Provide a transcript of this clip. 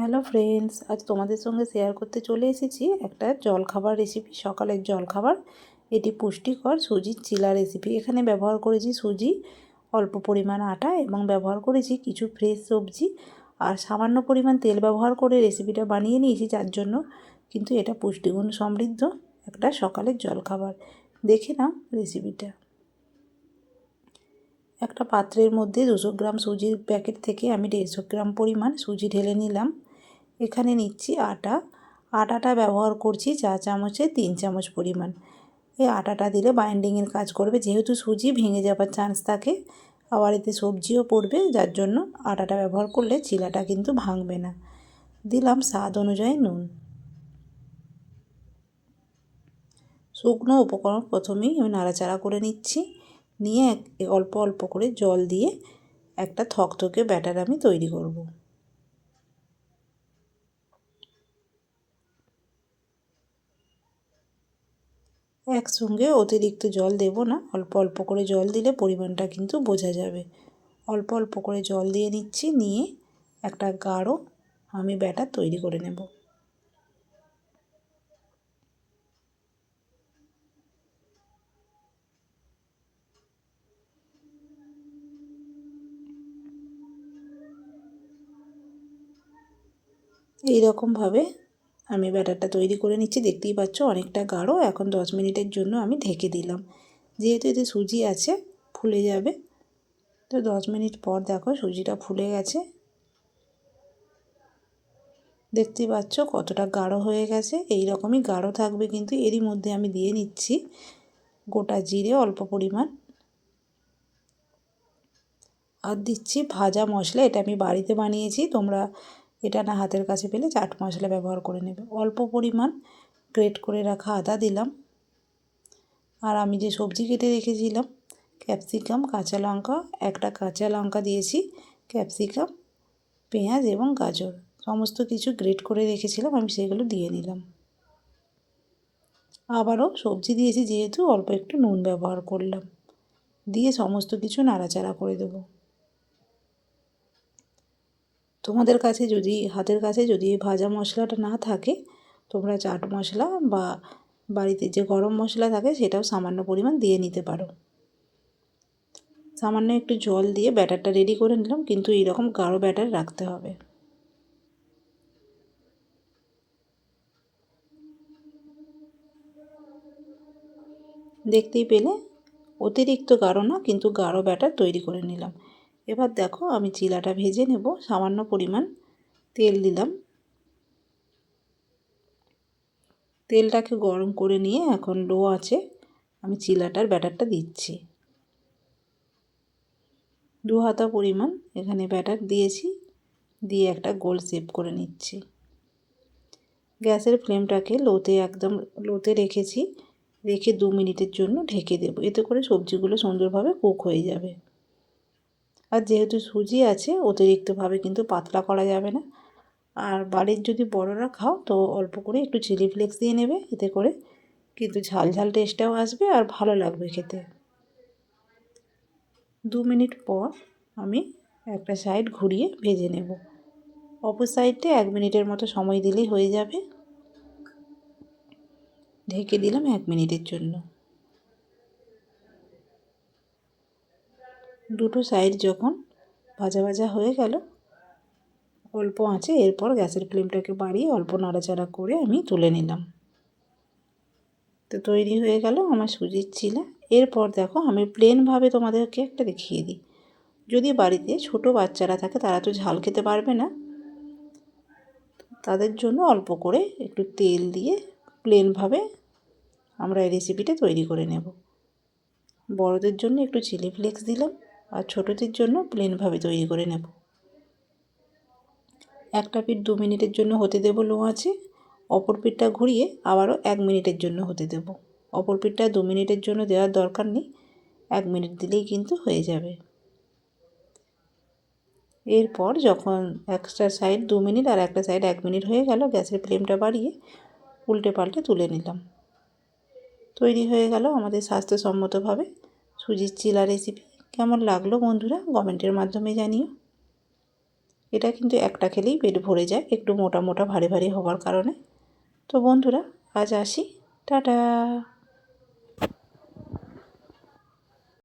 Hello friends, আজ তোমাদের সঙ্গে শেয়ার করতে চলে এসেছি একটা জলখাবার রেসিপি সকালের জলখাবার। এটি পুষ্টিকর সুজির চিলা রেসিপি এখানে ব্যবহার করেছি সুজি, অল্প পরিমাণ আটা এবং ব্যবহার করেছি কিছু ফ্রেশ সবজি। আর সামান্য পরিমাণ তেল ব্যবহার করে রেসিপিটা বানিয়ে নিয়েছি, যার জন্য কিন্তু এটা পুষ্টিগুণ সমৃদ্ধ একটা সকালের জলখাবার। দেখে নাও রেসিপিটা একটা পাত্রের মধ্যে দুশো গ্রাম সুজির প্যাকেট থেকে আমি দেড়শো গ্রাম পরিমাণ সুজি ঢেলে নিলাম। এখানে নিচ্ছি আটা। আটাটা ব্যবহার করছি চা চামচে তিন চামচ পরিমাণ। এই আটাটা দিলে বাইন্ডিংয়ের কাজ করবে। যেহেতু সুজি ভেঙে যাবার চান্স থাকে, আবার এতে সবজিও পড়বে, যার জন্য আটাটা ব্যবহার করলে চিলাটা কিন্তু ভাঙবে না। দিলাম স্বাদ অনুযায়ী নুন। শুকনো উপকরণ প্রথমেই আমি নাড়াচাড়া করে নিচ্ছি। নিয়ে অল্প অল্প করে জল দিয়ে একটা থকথকে ব্যাটার আমি তৈরি করব। একসঙ্গে অতিরিক্ত জল দেব না। অল্প অল্প করে জল দিলে পরিমাণটা কিন্তু বোঝা যাবে। অল্প অল্প করে জল দিয়ে নিচ্ছি, নিয়ে একটা গাঢ় আমি ব্যাটার তৈরি করে নেব। এইরকমভাবে আমি ব্যাটারটা তৈরি করে নিচ্ছি, দেখতেই পাচ্ছ অনেকটা গাঢ়। এখন দশ মিনিটের জন্য আমি ঢেকে দিলাম। যেহেতু এতে সুজি আছে, ফুলে যাবে। তো দশ মিনিট পর দেখো সুজিটা ফুলে গেছে। দেখতেই পাচ্ছ কতটা গাঢ় হয়ে গেছে। এই রকমই গাঢ় থাকবে কিন্তু এরই মধ্যে আমি দিয়ে নিচ্ছি গোটা জিরে অল্প পরিমাণ। আর দিচ্ছি ভাজা মশলা, এটা আমি বাড়িতে বানিয়েছি, তোমরা এটা না হাতের কাছে পেলে চাট মশলা ব্যবহার করে নেবে। অল্প পরিমাণ গ্রেট করে রাখা আদা দিলাম। আর আমি যে সবজি কেটে রেখেছিলাম, ক্যাপসিকাম, কাঁচা লঙ্কা, একটা কাঁচা লঙ্কা দিয়েছি, ক্যাপসিকাম, পেঁয়াজ এবং গাজর। সমস্ত কিছু গ্রেট করে রেখেছিলাম, আমি সেগুলো দিয়ে নিলাম। আবারও সবজি দিয়েছি, যেহেতু অল্প একটু নুন ব্যবহার করলাম। দিয়ে সমস্ত কিছু নাড়াচাড়া করে দেবো। তোমাদের কাছে যদি, হাতের কাছে যদি ভাজা মশলাটা না থাকে, তোমরা চাট মশলা বা বাড়িতে যে গরম মশলা থাকে সেটাও সামান্য পরিমাণ দিয়ে নিতে পারো। সামান্য একটু জল দিয়ে ব্যাটারটা রেডি করে নিলাম, কিন্তু এইরকম গাঢ় ব্যাটার রাখতে হবে। দেখতেই পেলে? অতিরিক্ত গাঢ় না, কিন্তু গাঢ় ব্যাটার তৈরি করে নিলাম। এবার দেখো আমি চিলাটা ভেজে নেব, সামান্য পরিমাণ তেল দিলাম। তেলটাকে গরম করে নিয়ে এখন লো আছে, আমি চিলাটার ব্যাটারটা দিচ্ছি। দু হাতা পরিমাণ এখানে ব্যাটার দিয়েছি, দিয়ে একটা গোল শেপ করে নিচ্ছি। গ্যাসের ফ্লেমটাকে লোতে একদম লোতে রেখেছি, রেখে দু মিনিটের জন্য ঢেকে দেবো। এতে করে সবজিগুলো সুন্দরভাবে কুক হয়ে যাবে। আর যেহেতু সুজি আছে, অতিরিক্তভাবে কিন্তু পাতলা করা যাবে না। আর বাড়ির যদি বড়রা খাও, তো অল্প করে একটু চিলি ফ্লেক্স দিয়ে নেবে, এতে করে কিন্তু ঝাল ঝাল টেস্টটাও আসবে আর ভালো লাগবে খেতে। দু মিনিট পর আমি একটা সাইড ঘুরিয়ে ভেজে নেব। অপর সাইডে এক মিনিটের মতো সময় দিলেই হয়ে যাবে। ঢেকে দিলাম এক মিনিটের জন্য। দুটো সাইড যখন ভাজা ভাজা হয়ে গেল, অল্প আঁচে এরপর গ্যাসের ফ্লেমটাকে বাড়িয়ে অল্প নাড়াচাড়া করে আমি তুলে নিলাম। তো তৈরি হয়ে গেল আমার সুজির চিলা এরপর দেখো আমি প্লেনভাবে তোমাদেরকে একটা দেখিয়ে দিই। যদি বাড়িতে ছোট বাচ্চারা থাকে, তারা তো ঝাল খেতে পারবে না। তাদের জন্য অল্প করে একটু তেল দিয়ে প্লেনভাবে আমরা এই রেসিপিটা তৈরি করে নেব। বড়দের জন্য একটু চিলি ফ্লেক্স দিলাম। আর ছোটোদের জন্য প্লেনভাবে তৈরি করে নেব। একটা পিঠ দু মিনিটের জন্য হতে দেব লো আছে অপর পিঠটা ঘুরিয়ে আবারও এক মিনিটের জন্য হতে দেব। অপর পিঠটা দু মিনিটের জন্য দেওয়ার দরকার নেই, এক মিনিট দিলেই কিন্তু হয়ে যাবে। এরপর যখন একটা সাইড দু মিনিট আর একটা সাইড এক মিনিট হয়ে গেল, গ্যাসের ফ্লেমটা বাড়িয়ে উল্টে পাল্টে তুলে নিলাম। তৈরি হয়ে গেল আমাদের স্বাস্থ্যসম্মতভাবে সুজির চিলা রেসিপি কেমন লাগল বন্ধুরা? কমেন্টের মাধ্যমে জানিও। এটা কিন্তু একটা খেলেই পেট ভরে যায়, একটু মোটা মোটা ভারী ভারী হওয়ার কারণে। তো বন্ধুরা, আজ আসি। টাটা!